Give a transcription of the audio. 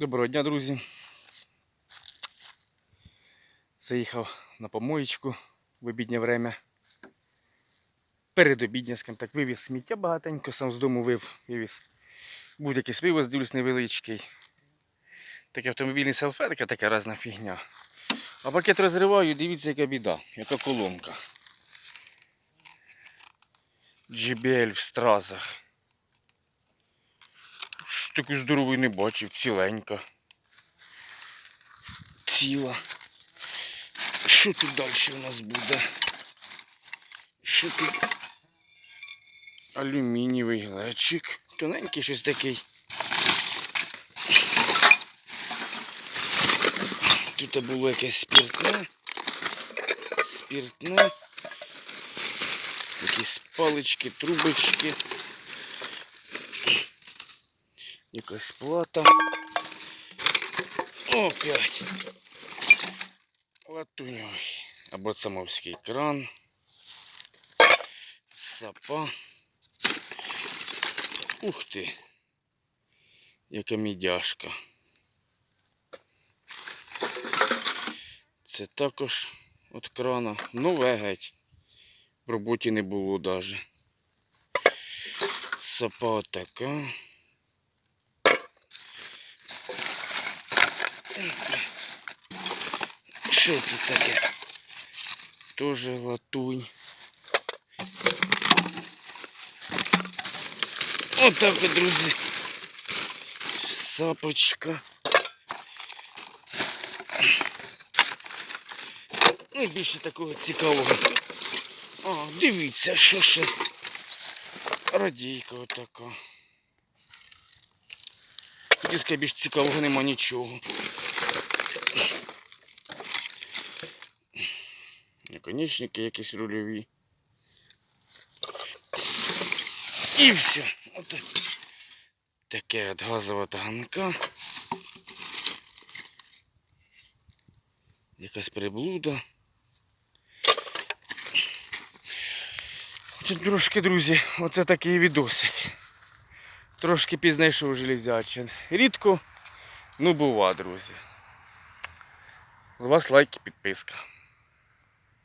Доброго дня, друзі. Заїхав на помоєчку в обіднє время. Перед обідня, скажімо так, вивіз сміття багатенько, сам з дому вив, вивіз. Був якийсь вивоз, дивлюсь, невеличкий. Такий автомобільний салфетка, така різна фігня. А пакет розриваю, дивіться, яка біда, яка колонка. JBL в стразах. Ж Таку здорову не бачив, ціленька. Ціла. Що тут далі у нас буде? Що тут? Алюмінієвий глечик. Тоненький щось такий. Тут було якесь спиртне. Спиртне. Якісь палички, трубочки. Якась плата. Опять. Латуньовий. Або самовський кран. Сапа. Ух ти. Яка мідяшка. Це також від крана. Нове геть. В роботі не було даже. Сапа така. Що тут таке? Тоже латунь. Отак, от, друзі. Сапочка. Ну, більше такого цікавого. А, дивіться, що ще. Радійка отака. Хотів більш цікавого нема нічого. Наконечники якісь рульові. І все. От таке от газова таганка. Якась приблуда. Трошки, друзі, оце такий відосик. Трошки пізнайшов железячин. Рідко, ну бува, друзі. З вас лайк і підписка.